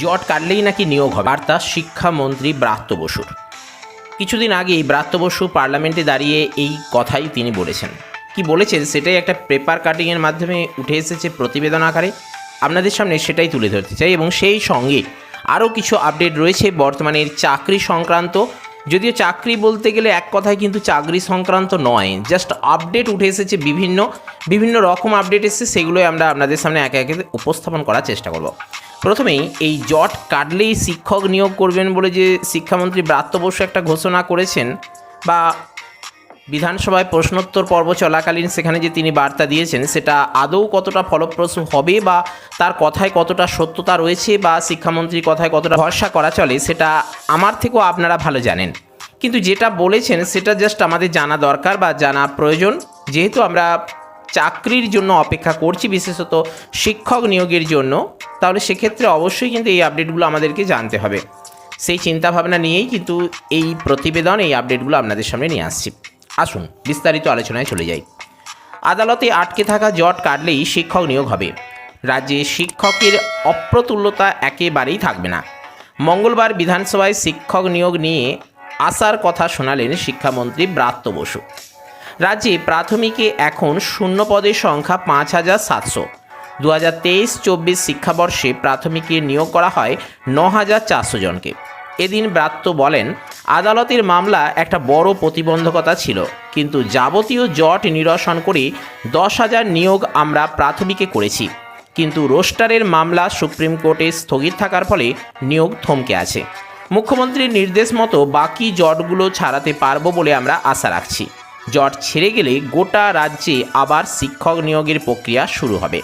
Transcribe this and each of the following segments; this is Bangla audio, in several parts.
জট কাটলেই নাকি নিয়োগ হবে। বার্তা শিক্ষামন্ত্রী ব্রাত্য বসুর। কিছুদিন আগেই ব্রাত্য বসু পার্লামেন্টে দাঁড়িয়ে এই কথাই তিনি বলেছেন। কি বলেছেন সেটাই একটা পেপার কাটিংয়ের মাধ্যমে উঠে এসেছে প্রতিবেদন আকারে। আপনাদের সামনে সেটাই তুলে ধরতে চাই এবং সেই সঙ্গে আরও কিছু আপডেট রয়েছে বর্তমানের চাকরি সংক্রান্ত। যদিও চাকরি বলতে গেলে এক কথায় কিন্তু চাকরি সংক্রান্ত নয়, জাস্ট আপডেট উঠে এসেছে বিভিন্ন বিভিন্ন রকম আপডেট এসেছে, সেগুলোই আমরা আপনাদের সামনে একে একে উপস্থাপন করার চেষ্টা করব। প্রথমেই এই জট কাটলেই শিক্ষক নিয়োগ করবেন বলে যে শিক্ষামন্ত্রী ব্রাত্য বসু একটা ঘোষণা করেছেন বা বিধানসভায় প্রশ্নোত্তর পর্ব চলাকালীন সেখানে যে তিনি বার্তা দিয়েছেন, সেটা আদৌ কতটা ফলপ্রসূ হবে বা তার কথায় কতটা সত্যতা রয়েছে বা শিক্ষামন্ত্রীর কথায় কতটা ভরসা করা চলে, সেটা আমার থেকেও আপনারা ভালো জানেন। কিন্তু যেটা বলেছেন, সেটা জাস্ট আমাদের জানা দরকার বা জানা প্রয়োজন। যেহেতু আমরা চাকরির জন্য অপেক্ষা করছি, বিশেষত শিক্ষক নিয়োগের জন্য। তাহলে সেক্ষেত্রে অবশ্যই কিন্তু এই আপডেটগুলো আমাদেরকে জানতে হবে। সেই চিন্তাভাবনা নিয়েই কিন্তু এই প্রতিবেদন, এই আপডেটগুলো আপনাদের সামনে নিয়ে আসছি। আসুন, বিস্তারিত আলোচনায় চলে যাই। আদালতে আটকে থাকা জট কাটলেই শিক্ষক নিয়োগ হবে। রাজ্যে শিক্ষকের অপ্রতুল্যতা একেবারেই থাকবে না। মঙ্গলবার বিধানসভায় শিক্ষক নিয়োগ নিয়ে আসার কথা শোনালেন শিক্ষামন্ত্রী ব্রাত্য বসু। রাজ্যে প্রাথমিকে এখন শূন্য পদের সংখ্যা পাঁচ হাজার সাতশো। দু হাজার তেইশ চব্বিশ শিক্ষাবর্ষে প্রাথমিকে নিয়োগ করা হয় ন হাজার চারশো জনকে। এদিন ব্রাত্য বলেন, আদালতের মামলা একটা বড় প্রতিবন্ধকতা ছিল, কিন্তু যাবতীয় জট নিরসন করে দশ হাজার নিয়োগ আমরা প্রাথমিকে করেছি। কিন্তু রোস্টারের মামলা সুপ্রিম কোর্টে স্থগিত থাকার ফলে নিয়োগ থমকে আছে। মুখ্যমন্ত্রীর নির্দেশ মতো বাকি জটগুলো ছাড়াতে পারব বলে আমরা আশা রাখছি। জট ছেড়ে গেলে গোটা রাজ্যে আবার শিক্ষক নিয়োগের প্রক্রিয়া শুরু হবে।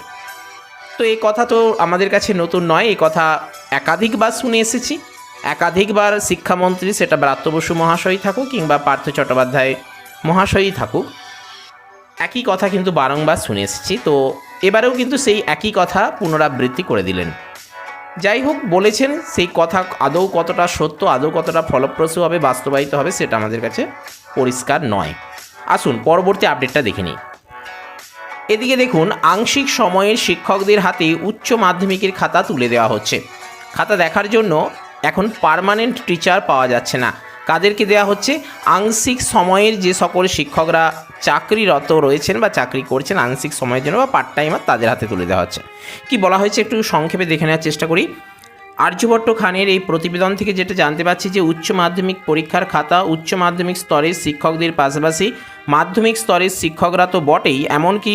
তো এই কথা তো আমাদের কাছে নতুন নয়, এই কথা একাধিকবার শুনে এসেছি। একাধিকবার শিক্ষামন্ত্রী সেটা ব্রাত্য বসু থাকুক কিংবা পার্থ চট্টোপাধ্যায় মহাশয়ই থাকুক, একই কথা কিন্তু বারংবার শুনে এসেছি। তো এবারেও কিন্তু সেই একই কথা পুনরাবৃত্তি করে দিলেন। যাই হোক, বলেছেন সেই কথা আদৌ কতটা সত্য, আদৌ কতটা ফলপ্রসূ হবে, বাস্তবায়িত হবে, সেটা আমাদের কাছে পরিষ্কার নয়। আসুন পরবর্তী আপডেটটা দেখে নিই। এদিকে দেখুন, আংশিক সময়ের শিক্ষকদের হাতে উচ্চ মাধ্যমিকের খাতা তুলে দেওয়া হচ্ছে। খাতা দেখার জন্য এখন পার্মানেন্ট টিচার পাওয়া যাচ্ছে না। কাদেরকে দেওয়া হচ্ছে? আংশিক সময়ের যে সকল শিক্ষকরা চাকরিরত রয়েছেন বা চাকরি করছেন, আংশিক সময়ের জন্য বা পার্ট টাইমার তাদের হাতে তুলে দেওয়া হচ্ছে। কি বলা হয়েছে একটু সংক্ষেপে দেখে নেওয়ার চেষ্টা করি? আর্যভট্ট খানের এই প্রতিবেদন থেকে যেটা জানতে পারছি যে উচ্চ মাধ্যমিক পরীক্ষার খাতা উচ্চ মাধ্যমিক স্তরের শিক্ষকদের পাশাপাশি মাধ্যমিক স্তরের শিক্ষকরা তো বটেই, এমনকি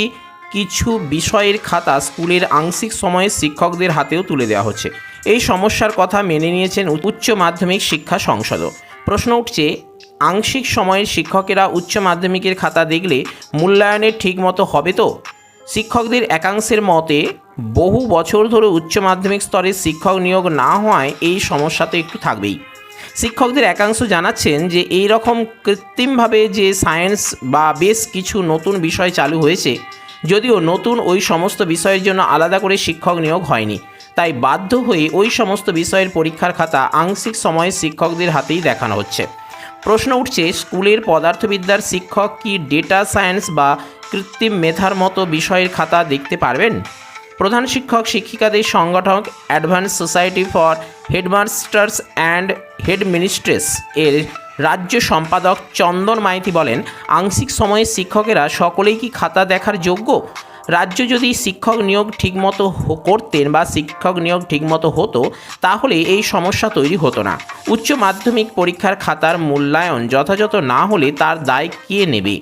কিছু বিষয়ের খাতা স্কুলের আংশিক সময়ে শিক্ষকদের হাতেও তুলে দেওয়া হচ্ছে। এই সমস্যার কথা মেনে নিয়েছেন উচ্চ মাধ্যমিক শিক্ষা সংসদও। প্রশ্ন উঠছে, আংশিক সময়ের শিক্ষকেরা উচ্চ মাধ্যমিকের খাতা দেখলে মূল্যায়নের ঠিকমতো হবে তো? শিক্ষকদের একাংশের মতে, বহু বছর ধরে উচ্চ মাধ্যমিক স্তরের শিক্ষক নিয়োগ না হওয়ায় এই সমস্যা তো একটু থাকবেই। শিক্ষকদের একাংশ জানাচ্ছেন যে এই রকম কৃত্রিমভাবে যে সায়েন্স বা বেশ কিছু নতুন বিষয় চালু হয়েছে, যদিও নতুন ওই সমস্ত বিষয়ের জন্য আলাদা করে শিক্ষক নিয়োগ হয়নি। তাই বাধ্য হয়ে ওই সমস্ত বিষয়ের পরীক্ষার খাতা আংশিক সময়ে শিক্ষকদের হাতেই দেখানো হচ্ছে। প্রশ্ন উঠছে, স্কুলের পদার্থবিদ্যার শিক্ষক কি ডেটা সায়েন্স বা কৃত্রিম মেধার মতো বিষয়ের খাতা দেখতে পারবেন? প্রধান শিক্ষক শিক্ষিকাদের সংগঠক advance society for headmasters and headmistress এর রাজ্য সম্পাদক চন্দন মাইতি বলেন, আংশিক সময়ে শিক্ষকেরা সকলেই কি খাতা দেখার যোগ্য? রাজ্য যদি শিক্ষক নিয়োগ ঠিকমতো করতেন বা শিক্ষক নিয়োগ ঠিকমতো হতো, তাহলে এই সমস্যা তৈরি হতো না। উচ্চ মাধ্যমিক পরীক্ষার খাতার মূল্যায়ন যথাযথ না হলে তার দায় কে নেবে?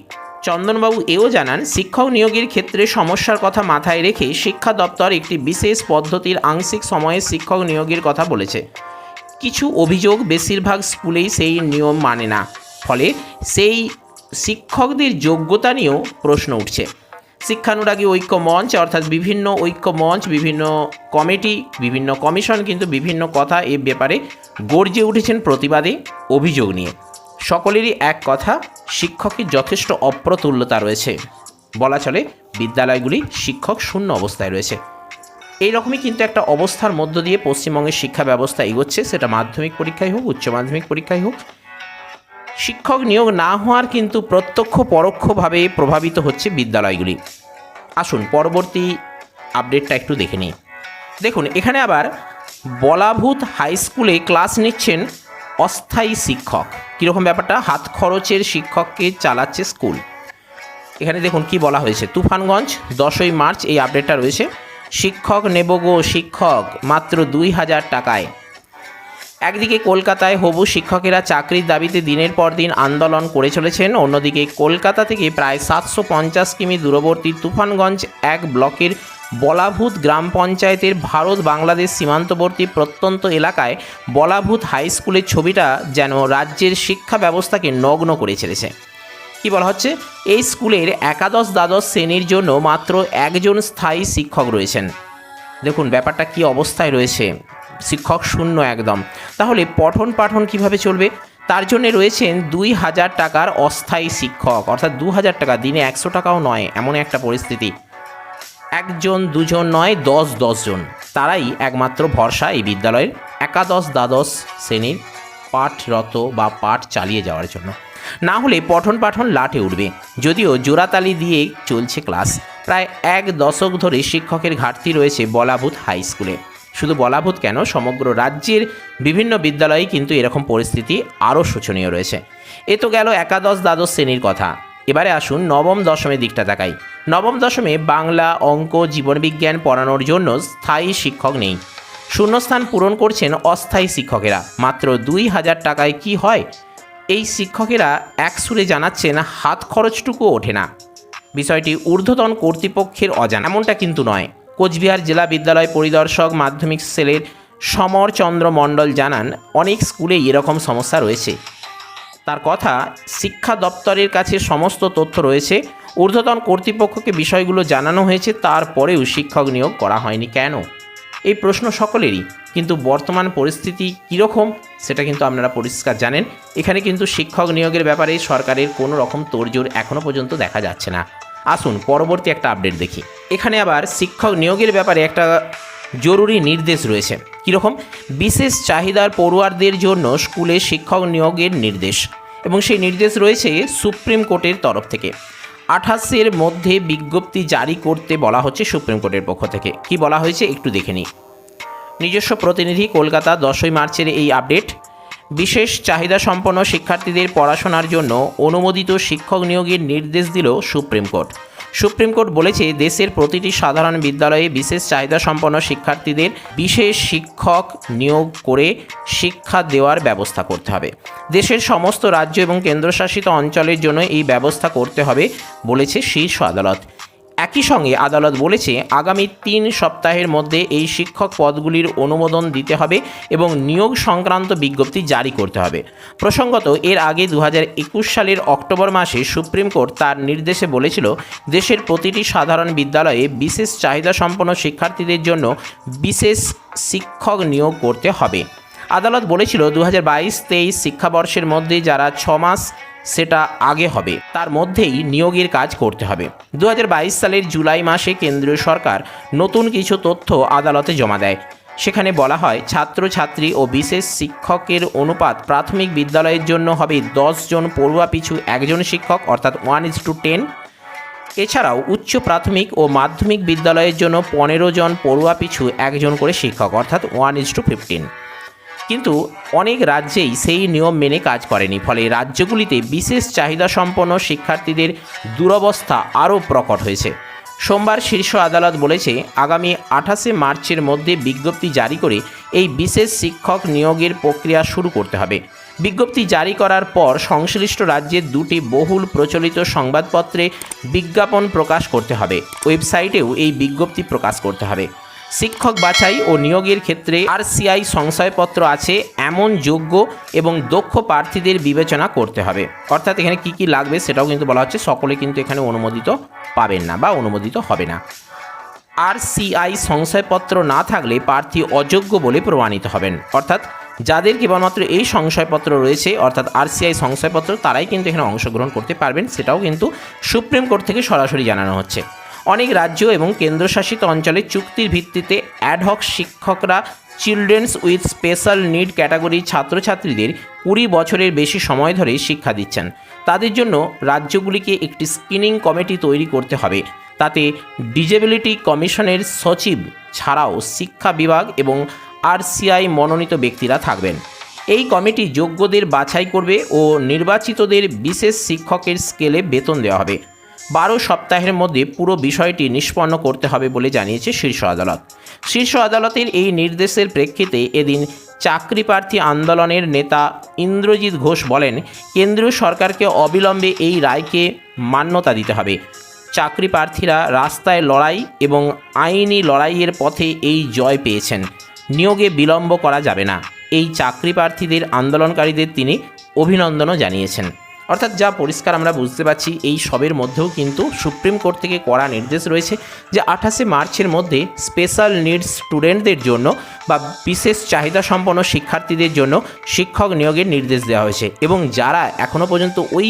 চন্দনবাবু এও জানান, শিক্ষক নিয়োগের ক্ষেত্রে সমস্যার কথা মাথায় রেখে শিক্ষা দপ্তর একটি বিশেষ পদ্ধতির আংশিক সময়ে শিক্ষক নিয়োগের কথা বলেছে। কিছু অভিযোগ বেশিরভাগ স্কুলেই সেই নিয়ম মানে না। ফলে সেই শিক্ষকদের যোগ্যতা নিয়েও প্রশ্ন উঠছে। শিক্ষানুরাগী ঐক্য মঞ্চ অর্থাৎ বিভিন্ন ঐক্য মঞ্চ বিভিন্ন কমিটি, বিভিন্ন কমিশন কিন্তু বিভিন্ন কথা এ ব্যাপারে গর্জে উঠেছেন প্রতিবাদে অভিযোগ নিয়ে। সকলেরই এক কথা শিক্ষকের যথেষ্ট অপ্রতুল্যতা রয়েছে। বলা চলে, বিদ্যালয়গুলি শিক্ষক শূন্য অবস্থায় রয়েছে। এই রকমই কিন্তু একটা অবস্থার মধ্য দিয়ে পশ্চিমবঙ্গের শিক্ষা ব্যবস্থা এগোচ্ছে, সেটা মাধ্যমিক পরীক্ষায় হোক, উচ্চ মাধ্যমিক পরীক্ষায় হোক। শিক্ষক নিয়োগ না হওয়ার কিন্তু প্রত্যক্ষ পরোক্ষভাবে প্রভাবিত হচ্ছে বিদ্যালয়গুলি। আসুন পরবর্তী আপডেটটা একটু দেখে নিই। দেখুন, এখানে আবার বলাভূত হাই স্কুলে ক্লাস নিচ্ছেন অস্থায়ী শিক্ষক। কীরকম ব্যাপারটা? হাত খরচের শিক্ষককে চালাচ্ছে স্কুল। এখানে দেখুন কি বলা হয়েছে। তুফানগঞ্জ, দশই মার্চ এই আপডেটটা রয়েছে। শিক্ষক নেব গো শিক্ষক, মাত্র দুই হাজার টাকায়। একদিকে কলকাতায় হবু শিক্ষকেরা চাকরির দাবিতে দিনের পর দিন আন্দোলন করে চলেছেন। অন্যদিকে কলকাতা থেকে প্রায় সাতশো পঞ্চাশ কিমি দূরবর্তী তুফানগঞ্জ এক ব্লকের বলাভূত গ্রাম পঞ্চায়েতের ভারত বাংলাদেশ সীমান্তবর্তী প্রত্যন্ত এলাকায় বলাভূত হাই স্কুলের ছবিটা যেন রাজ্যের শিক্ষা ব্যবস্থাকে নগ্ন করে ছেড়েছে। কি বলা হচ্ছে? এই স্কুলের একাদশ দ্বাদশ শ্রেণির জন্য মাত্র একজন স্থায়ী শিক্ষক রয়েছেন। দেখুন, ব্যাপারটা কি অবস্থায় রয়েছে। শিক্ষক শূন্য একদম। তাহলে পঠন পাঠন কীভাবে চলবে? তার জন্য রয়েছেন দুই হাজার টাকার অস্থায়ী শিক্ষক। অর্থাৎ দু হাজার টাকা, দিনে একশো টাকাও নয় এমন একটা পরিস্থিতি। একজন, দুজন নয়, দশ, দশজন। তারাই একমাত্র ভরসা এই বিদ্যালয়ের একাদশ, দ্বাদশ শ্রেণির পাঠরত বা পাঠ চালিয়ে যাওয়ার জন্য। না হলে পঠন পাঠন লাটে উঠবে। যদিও জোড়াতালি দিয়ে চলছে ক্লাস। প্রায় এক দশক ধরে শিক্ষকের ঘাটতি রয়েছে বলাভূত হাই স্কুলে। শুধু বলাভূত কেন, সমগ্র রাজ্যের বিভিন্ন বিদ্যালয়ে কিন্তু এরকম পরিস্থিতি আরও শোচনীয় রয়েছে। এ তো গেল একাদশ, দ্বাদশ শ্রেণির কথা। এবারে আসুন নবম দশমের দিকটা তাকাই। নবম দশমে বাংলা, অঙ্ক, জীবনবিজ্ঞান পড়ানোর জন্য স্থায়ী শিক্ষক নেই। শূন্যস্থান পূরণ করছেন অস্থায়ী শিক্ষকেরা। মাত্র দুই হাজার টাকায় কি হয়? এই শিক্ষকেরা এক সুরে জানাচ্ছেন, হাত খরচটুকু ওঠে না। বিষয়টি ঊর্ধ্বতন কর্তৃপক্ষের অজানা। এমনটা কিন্তু নয়। কোচবিহার জেলা বিদ্যালয় পরিদর্শক, মাধ্যমিক সেলের সমর চন্দ্র মণ্ডল জানান, অনেক স্কুলেই এরকম সমস্যা রয়েছে। তার কথা শিক্ষা দপ্তরের কাছে সমস্ত তথ্য রয়েছে। ঊর্ধ্বতন কর্তৃপক্ষকে বিষয়গুলো জানানো হয়েছে, তারপরেও শিক্ষক নিয়োগ করা হয়নি কেন? এই প্রশ্ন সকলেরই, কিন্তু বর্তমান পরিস্থিতি কীরকম সেটা কিন্তু আপনারা পরিষ্কার জানেন। এখানে কিন্তু শিক্ষক নিয়োগের ব্যাপারে সরকারের কোনো রকম তোড়জোড় এখনও পর্যন্ত দেখা যাচ্ছে না। আসুন পরবর্তী একটা আপডেট দেখি। এখানে আবার শিক্ষক নিয়োগের ব্যাপারে একটা জরুরি নির্দেশ রয়েছে। কীরকম? বিশেষ চাহিদার পড়ুয়ারদের জন্য স্কুলে শিক্ষক নিয়োগের নির্দেশ। এবং সেই নির্দেশ রয়েছে সুপ্রিম কোর্টের তরফ থেকে। আঠাশের মধ্যে বিজ্ঞপ্তি জারি করতে বলা হচ্ছে সুপ্রিম কোর্টের পক্ষ থেকে। কি বলা হয়েছে একটু দেখে নিই। নিজস্ব প্রতিনিধি কলকাতা দশই মার্চের এই আপডেট। বিশেষ চাহিদা সম্পন্ন শিক্ষার্থীদের পড়াশোনার জন্য অনুমোদিত শিক্ষক নিয়োগের নির্দেশ দিল সুপ্রিম কোর্ট। সুপ্রিম কোর্ট বলেছে, দেশের প্রতিটি সাধারণ বিদ্যালয়ে বিশেষ চাহিদা সম্পন্ন শিক্ষার্থীদের বিশেষ শিক্ষক নিয়োগ করে শিক্ষা দেওয়ার ব্যবস্থা করতে হবে। দেশের সমস্ত রাজ্য এবং কেন্দ্রশাসিত অঞ্চলের জন্য এই ব্যবস্থা করতে হবে, বলেছে শীর্ষ আদালত। একই সঙ্গে আদালত বলেছে, আগামী তিন সপ্তাহের মধ্যে এই শিক্ষক পদগুলির অনুমোদন দিতে হবে এবং নিয়োগ সংক্রান্ত বিজ্ঞপ্তি জারি করতে হবে। প্রসঙ্গত, এর আগে দু হাজার একুশ সালের অক্টোবর মাসে সুপ্রিম কোর্ট তার নির্দেশে বলেছিল, দেশের প্রতিটি সাধারণ বিদ্যালয়ে বিশেষ চাহিদা সম্পন্ন শিক্ষার্থীদের জন্য বিশেষ শিক্ষক নিয়োগ করতে হবে। আদালত বলেছিল দু হাজার বাইশ তেইশ শিক্ষাবর্ষের মধ্যে যারা ছ মাস সেটা আগে হবে। তার মধ্যেই নিয়োগের কাজ করতে হবে। দু হাজার বাইশ সালের জুলাই মাসে কেন্দ্রীয় সরকার নতুন কিছু তথ্য আদালতে জমা দেয়। সেখানে বলা হয়, ছাত্রছাত্রী ও বিশেষ শিক্ষকের অনুপাত প্রাথমিক বিদ্যালয়ের জন্য হবে জন, পড়ুয়া পিছু একজন শিক্ষক, অর্থাৎ ওয়ান ইজ টু টেন এছাড়াও উচ্চ প্রাথমিক ও মাধ্যমিক বিদ্যালয়ের জন্য পনেরো জন, পড়ুয়া পিছু একজন করে শিক্ষক, অর্থাৎ ওয়ান ইজ টু ফিফটিন কিন্তু অনেক রাজ্যেই সেই নিয়ম মেনে কাজ করেনি। ফলে রাজ্যগুলিতে বিশেষ চাহিদা সম্পন্ন শিক্ষার্থীদের দুরবস্থা আরও প্রকট হয়েছে। সোমবার শীর্ষ আদালত বলেছে, আগামী আঠাশে মার্চের মধ্যে বিজ্ঞপ্তি জারি করে এই বিশেষ শিক্ষক নিয়োগের প্রক্রিয়া শুরু করতে হবে। বিজ্ঞপ্তি জারি করার পর সংশ্লিষ্ট রাজ্যের দুটি বহুল প্রচলিত সংবাদপত্রে বিজ্ঞাপন প্রকাশ করতে হবে। ওয়েবসাইটেও এই বিজ্ঞপ্তি প্রকাশ করতে হবে। শিক্ষক বাছাই ও নিয়োগের ক্ষেত্রে আরসিআই সংশয়পত্র আছে, এমন যোগ্য এবং দক্ষ প্রার্থীদের বিবেচনা করতে হবে। অর্থাৎ এখানে কি কি লাগবে সেটাও কিন্তু বলা হচ্ছে, সকলে কিন্তু এখানে অনুমোদিত পাবেন না বা অনুমোদিত হবে না। আরসিআই সংশয়পত্র না থাকলে প্রার্থী অযোগ্য বলে প্রমাণিত হবেন। অর্থাৎ যাদের কেবলমাত্র এই সংশয়পত্র রয়েছে, অর্থাৎ আরসিআই সংশয়পত্র, তারাই কিন্তু এখানে অংশগ্রহণ করতে পারবেন, সেটাও কিন্তু সুপ্রিম কোর্ট থেকে সরাসরি জানানো হচ্ছে। অনেক রাজ্য এবং কেন্দ্রশাসিত অঞ্চলে চুক্তির ভিত্তিতে অ্যাডহক শিক্ষকরা চিলড্রেন্স উইথ স্পেশাল নিড ক্যাটাগরির ছাত্রছাত্রীদের কুড়ি বছরের বেশি সময় ধরে শিক্ষা দিচ্ছেন। তাদের জন্য রাজ্যগুলিকে একটি স্ক্রিনিং কমিটি তৈরি করতে হবে। তাতে ডিজেবিলিটি কমিশনের সচিব ছাড়াও শিক্ষা বিভাগ এবং আরসিআই মনোনীত ব্যক্তিরা থাকবেন। এই কমিটি যোগ্যদের বাছাই করবে ও নির্বাচিতদের বিশেষ শিক্ষকের স্কেলে বেতন দেওয়া হবে। বারো সপ্তাহের মধ্যে পুরো বিষয়টি নিষ্পন্ন করতে হবে বলে জানিয়েছে শীর্ষ আদালত। শীর্ষ আদালতের এই নির্দেশের প্রেক্ষিতে এদিন চাকরি প্রার্থী আন্দোলনের নেতা ইন্দ্রজিৎ ঘোষ বলেন, কেন্দ্রীয় সরকারকে অবিলম্বে এই রায়কে মান্যতা দিতে হবে। চাকরি প্রার্থীরা রাস্তায় লড়াই এবং আইনি লড়াইয়ের পথে এই জয় পেয়েছেন। নিয়োগে বিলম্ব করা যাবে না। এই চাকরি প্রার্থীদের আন্দোলনকারীদের তিনি অভিনন্দনও জানিয়েছেন। অর্থাৎ যা পরিষ্কার আমরা বুঝতে পারছি, এই সবের মধ্যেও কিন্তু সুপ্রিম কোর্ট থেকে কড়া নির্দেশ রয়েছে যে আঠাশে মার্চের মধ্যে স্পেশাল নিডস স্টুডেন্টদের জন্য বা বিশেষ চাহিদা সম্পন্ন শিক্ষার্থীদের জন্য শিক্ষক নিয়োগের নির্দেশ দেওয়া হয়েছে। এবং যারা এখনও পর্যন্ত ওই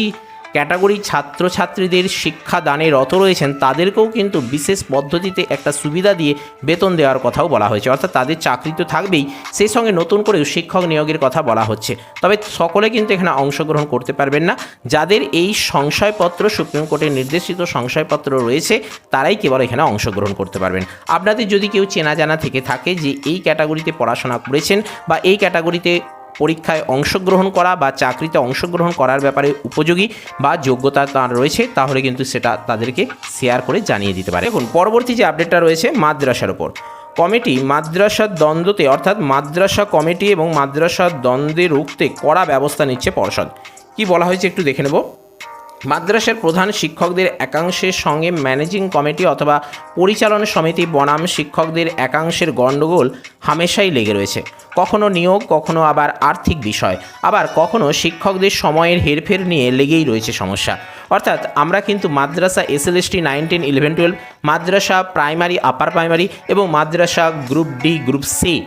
ক্যাটাগরি ছাত্রছাত্রীদের শিক্ষা দানে রত রয়েছেন, তাদেরকেও কিন্তু বিশেষ পদ্ধতিতে একটা সুবিধা দিয়ে বেতন দেওয়ার কথাও বলা হয়েছে। অর্থাৎ তাদের চাকরি তো থাকবেই, সেই সঙ্গে নতুন করেও শিক্ষক নিয়োগের কথা বলা হচ্ছে। তবে সকলে কিন্তু এখানে অংশগ্রহণ করতে পারবেন না। যাদের এই সংশয়পত্র, সুপ্রিম কোর্টের নির্দেশিত সংশয়পত্র রয়েছে, তারাই কেবল এখানে অংশগ্রহণ করতে পারবেন। আপনাদের যদি কেউ চেনা জানা থেকে থাকে যে এই ক্যাটাগরিতে পড়াশোনা করেছেন বা এই ক্যাটাগরিতে পরীক্ষায় অংশগ্রহণ করা বা চাকরিতে অংশগ্রহণ করার ব্যাপারে উপযোগী বা যোগ্যতা তার রয়েছে, তাহলে কিন্তু সেটা তাদেরকে শেয়ার করে জানিয়ে দিতে পারে। দেখুন, পরবর্তী যে আপডেটটা রয়েছে মাদ্রাসার ওপর কমিটি মাদ্রাসার দ্বন্দ্বতে, অর্থাৎ মাদ্রাসা কমিটি এবং মাদ্রাসার দ্বন্দ্বে রুখতে কড়া ব্যবস্থা নিচ্ছে পর্ষদ। কি বলা হয়েছে একটু দেখে নেব। মাদ্রাসার প্রধান শিক্ষকদের একাংশের সঙ্গে ম্যানেজিং কমিটি অথবা পরিচালনা সমিতি বনাম শিক্ষকদের একাংশের গণ্ডগোল হামেশাই লেগে রয়েছে। কখনো নিয়োগ, কখনো আবার আর্থিক বিষয়। আবার কখনো শিক্ষকদের সময়ের হেরফের নিয়ে লেগেই রয়েছে সমস্যা। অর্থাৎ আমরা কিন্তু মাদ্রাসা SLST nine ten eleven, twelve, মাদ্রাসা প্রাইমারি, আপার প্রাইমারি এবং মাদ্রাসা গ্রুপ ডি, গ্রুপ সি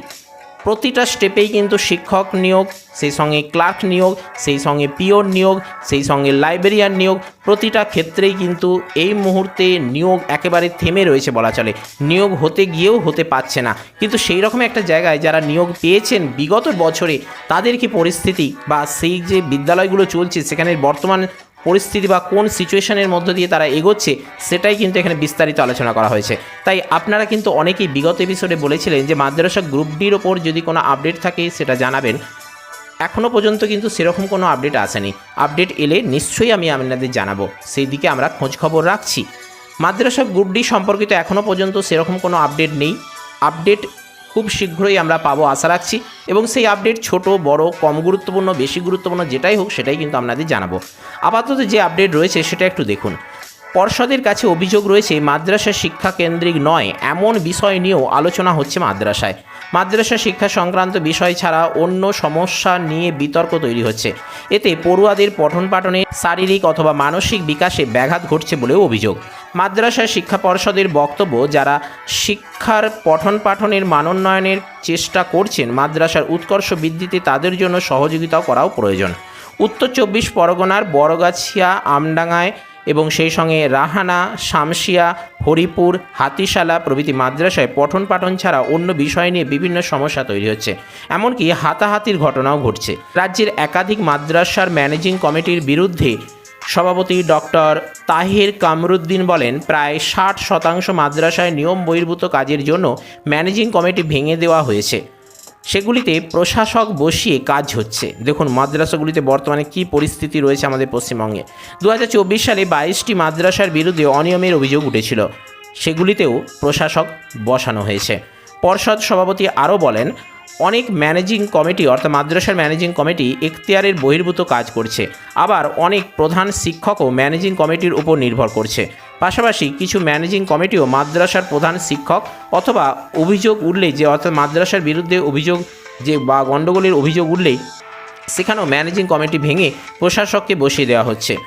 প্রতিটা স্টেপেই কিন্তু শিক্ষক নিয়োগ, সেই সঙ্গে ক্লার্ক নিয়োগ, সেই সঙ্গে পিওর নিয়োগ, সেই সঙ্গে লাইব্রেরিয়ান নিয়োগ, প্রতিটা ক্ষেত্রেই কিন্তু এই মুহূর্তে নিয়োগ একেবারে থেমে রয়েছে বলা চলে। নিয়োগ হতে গিয়েও হতে পারছে না। কিন্তু সেই রকম একটা জায়গায় যারা নিয়োগ পেয়েছেন বিগত বছরে, তাদের কি পরিস্থিতি বা সেই যে বিদ্যালয়গুলো চলছে, সেখানের বর্তমান পরিস্থিতি বা কোন সিচুয়েশনের মধ্য দিয়ে তারা এগোচ্ছে, সেটাই কিন্তু এখানে বিস্তারিত আলোচনা করা হয়েছে। তাই আপনারা কিন্তু অনেকেই বিগত এপিসোডে বলেছিলেন যে, মাদ্রাসা গ্রুপ ডির ওপর যদি কোনো আপডেট থাকে, সেটা জানাবেন। এখনও পর্যন্ত কিন্তু সেরকম কোনো আপডেট আসেনি। আপডেট এলে নিশ্চয়ই আমি আপনাদের জানাব। সেই দিকে আমরা খোঁজখবর রাখছি। মাদ্রাসা গ্রুপ ডি সম্পর্কিত এখনও পর্যন্ত সেরকম কোনো আপডেট নেই। আপডেট খুব শীঘ্রই আমরা পাবো, আশা রাখছি। এবং সেই আপডেট ছোট, বড়, কম গুরুত্বপূর্ণ, বেশি গুরুত্বপূর্ণ, যেটাই হোক, সেটাই কিন্তু আপনাদের জানাব। আপাতত যে আপডেট রয়েছে, সেটা একটু দেখুন। পর্ষদের কাছে অভিযোগ রয়েছে, মাদ্রাসা শিক্ষা কেন্দ্রিক নয়, এমন বিষয় নিয়েও আলোচনা হচ্ছে মাদ্রাসায়। মাদ্রাসা শিক্ষা সংক্রান্ত বিষয় ছাড়া অন্য সমস্যা নিয়ে বিতর্ক তৈরি হচ্ছে। এতে পড়ুয়াদের পঠন পাঠনে শারীরিক অথবা মানসিক বিকাশে ব্যাঘাত ঘটছে বলেও অভিযোগ। মাদ্রাসা শিক্ষা পর্ষদের বক্তব্য, যারা শিক্ষার পঠন পাঠনের মানোন্নয়নের চেষ্টা করছেন, মাদ্রাসার উৎকর্ষ বৃদ্ধিতে তাদের জন্য সহযোগিতাও করাও প্রয়োজন। উত্তর চব্বিশ পরগনার বড়গাছিয়া আমডাঙ্গায় এবং সেই সঙ্গে রাহানা শামসিয়া হরিপুর, হাতিশালা প্রভৃতি মাদ্রাসায় পঠন পাঠন ছাড়া অন্য বিষয় নিয়ে বিভিন্ন সমস্যা তৈরি হচ্ছে। এমনকি হাতাহাতির ঘটনাও ঘটছে। রাজ্যের একাধিক মাদ্রাসার ম্যানেজিং কমিটির বিরুদ্ধে সভাপতি ডক্টর তাহির কামরুদ্দিন বলেন, প্রায় ষাট শতাংশ মাদ্রাসায় নিয়ম বহির্ভূত কাজের জন্য ম্যানেজিং কমিটি ভেঙে দেওয়া হয়েছে। সেগুলিতে প্রশাসক বসিয়ে কাজ হচ্ছে। দেখুন, মাদ্রাসাগুলিতে বর্তমানে কি পরিস্থিতি রয়েছে আমাদের পশ্চিমবঙ্গে। দু হাজার চব্বিশ সালে বাইশটি মাদ্রাসার বিরুদ্ধে অনিয়মের অভিযোগ উঠেছিল। সেগুলিতেও প্রশাসক বসানো হয়েছে। পর্ষদ সভাপতি আরও বলেন অনেক ম্যানেজিং কমিটি অর্থাৎ মাদ্রাসার ম্যানেজিং কমিটি এখতিয়ারের বহির্ভূত কাজ করছে। আবার অনেক প্রধান শিক্ষকও ম্যানেজিং কমিটির উপর নির্ভর করছে। পাশাপাশি কিছু ম্যানেজিং কমিটিও মাদ্রাসার প্রধান শিক্ষক অথবা অভিযোগ উঠলে যে অর্থাৎ মাদ্রাসার বিরুদ্ধে অভিযোগ, যে বা গণ্ডগোলের অভিযোগ উঠলেই সেখানেও ম্যানেজিং কমিটি ভেঙে প্রশাসককে বসিয়ে দেওয়া হচ্ছে।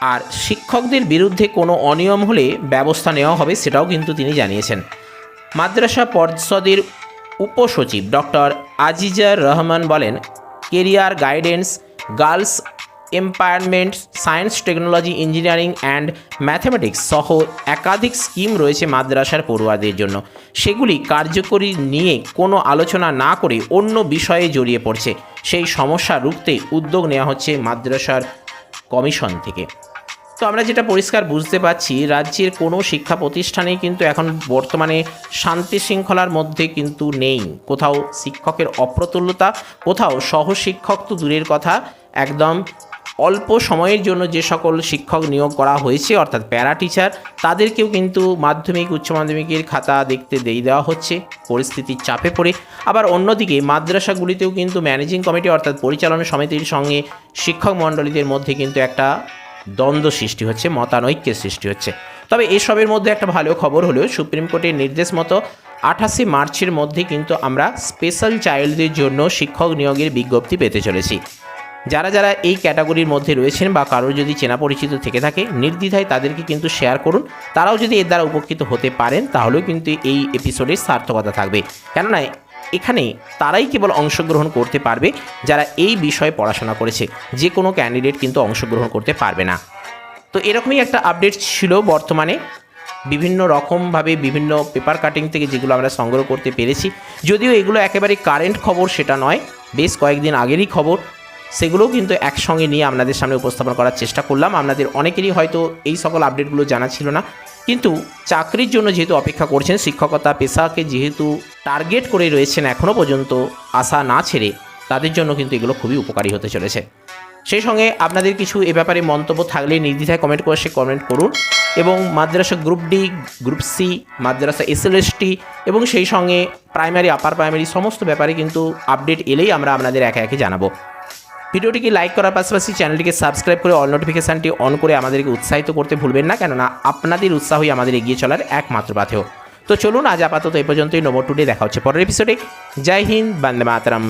আর শিক্ষকদের বিরুদ্ধে কোনো অনিয়ম হলে ব্যবস্থা নেওয়া হবে সেটাও কিন্তু তিনি জানিয়েছেন। মাদ্রাসা পর্ষদের উপসচিব ডক্টর আজিজার রহমান বলেন, career guidance, girls empowerment, science, technology, engineering and mathematics সহ একাধিক স্কিম রয়েছে মাদ্রাসার পড়ুয়াদের জন্য। সেগুলি কার্যকরী নিয়ে কোনো আলোচনা না করে অন্য বিষয়ে জড়িয়ে পড়ছে। সেই সমস্যা রুখতে উদ্যোগ নেওয়া হচ্ছে মাদ্রাসার কমিশন থেকে। তো আমরা যেটা পরিষ্কার বুঝতে পারছি, রাজ্যের কোনো শিক্ষা প্রতিষ্ঠানেই কিন্তু এখন বর্তমানে শান্তি শৃঙ্খলার মধ্যে কিন্তু নেই। কোথাও শিক্ষকের অপ্রতুল্যতা কোথাও সহশিক্ষক তো দূরের কথা। একদম অল্প সময়ের জন্য যে সকল শিক্ষক নিয়োগ করা হয়েছে, অর্থাৎ প্যারা টিচার, তাদেরকেও কিন্তু মাধ্যমিক, উচ্চ মাধ্যমিকের খাতা দেখতে দিয়ে দেওয়া হচ্ছে, পরিস্থিতির চাপে পড়ে। আবার অন্যদিকে মাদ্রাসাগুলিতেও কিন্তু ম্যানেজিং কমিটি অর্থাৎ পরিচালনা সমিতির সঙ্গে শিক্ষক মণ্ডলীদের মধ্যে কিন্তু একটা দ্বন্দ্ব সৃষ্টি হচ্ছে, মতানৈক্যের সৃষ্টি হচ্ছে। তবে এসবের মধ্যে একটা ভালো খবর হলো, সুপ্রিম কোর্টের নির্দেশ মতো আঠাশে মার্চের মধ্যে কিন্তু আমরা স্পেশাল চাইল্ডদের জন্য শিক্ষক নিয়োগের বিজ্ঞপ্তি পেতে চলেছি। যারা যারা এই ক্যাটাগরির মধ্যে রয়েছেন বা কারোর যদি চেনা পরিচিত থেকে থাকে, নির্দ্বিধায় তাদেরকে কিন্তু শেয়ার করুন। তারাও যদি এর দ্বারা উপকৃত হতে পারেন, তাহলেও কিন্তু এই এপিসোডের সার্থকতা থাকবে। কেননা এখানে তারাই কেবল অংশগ্রহণ করতে পারবে যারা এই বিষয়ে পড়াশোনা করেছে। যে কোনো ক্যান্ডিডেট কিন্তু অংশগ্রহণ করতে পারবে না। তো এরকমই একটা আপডেট ছিল বর্তমানে। বিভিন্ন রকমভাবে বিভিন্ন পেপার কাটিং থেকে যেগুলো আমরা সংগ্রহ করতে পেরেছি। যদিও এগুলো একেবারে কারেন্ট খবর সেটা নয়, বেশ কয়েকদিন আগেরই খবর। সেগুলোও কিন্তু একসঙ্গে নিয়ে আপনাদের সামনে উপস্থাপন করার চেষ্টা করলাম। আপনাদের অনেকেরই হয়তো এই সকল আপডেটগুলো জানা ছিল না। কিন্তু চাকরির জন্য যেহেতু অপেক্ষা করছেন, শিক্ষকতা পেশাকে যেহেতু টার্গেট করে রয়েছেন এখনও পর্যন্ত আশা না ছেড়ে, তাদের জন্য কিন্তু এগুলো খুবই উপকারী হতে চলেছে। সেই সঙ্গে আপনাদের কিছু এ ব্যাপারে মন্তব্য থাকলে নির্দ্বিধায় কমেন্ট করে সে কমেন্ট করুন এবং মাদ্রাসা গ্রুপ ডি গ্রুপ সি মাদ্রাসা এসএলএসটি এবং সেই সঙ্গে প্রাইমারি আপার প্রাইমারি সমস্ত ব্যাপারে কিন্তু আপডেট এলেই আমরা আপনাদের একে একে জানাব। ভিডিওটিকে লাইক করার পাশাপাশি চ্যানেলটিকে সাবস্ক্রাইব করে অল নোটিফিকেশানটি অন করে আমাদেরকে উৎসাহিত করতে ভুলবেন না, কেননা আপনাদের উৎসাহই আমাদের এগিয়ে চলার একমাত্র পাথেও তো চলুন আজ আপাতত এই পর্যন্তই নম্বর টুডে দেখা হচ্ছে পরের এপিসোডে জয় হিন্দ, বন্দে মাতরম।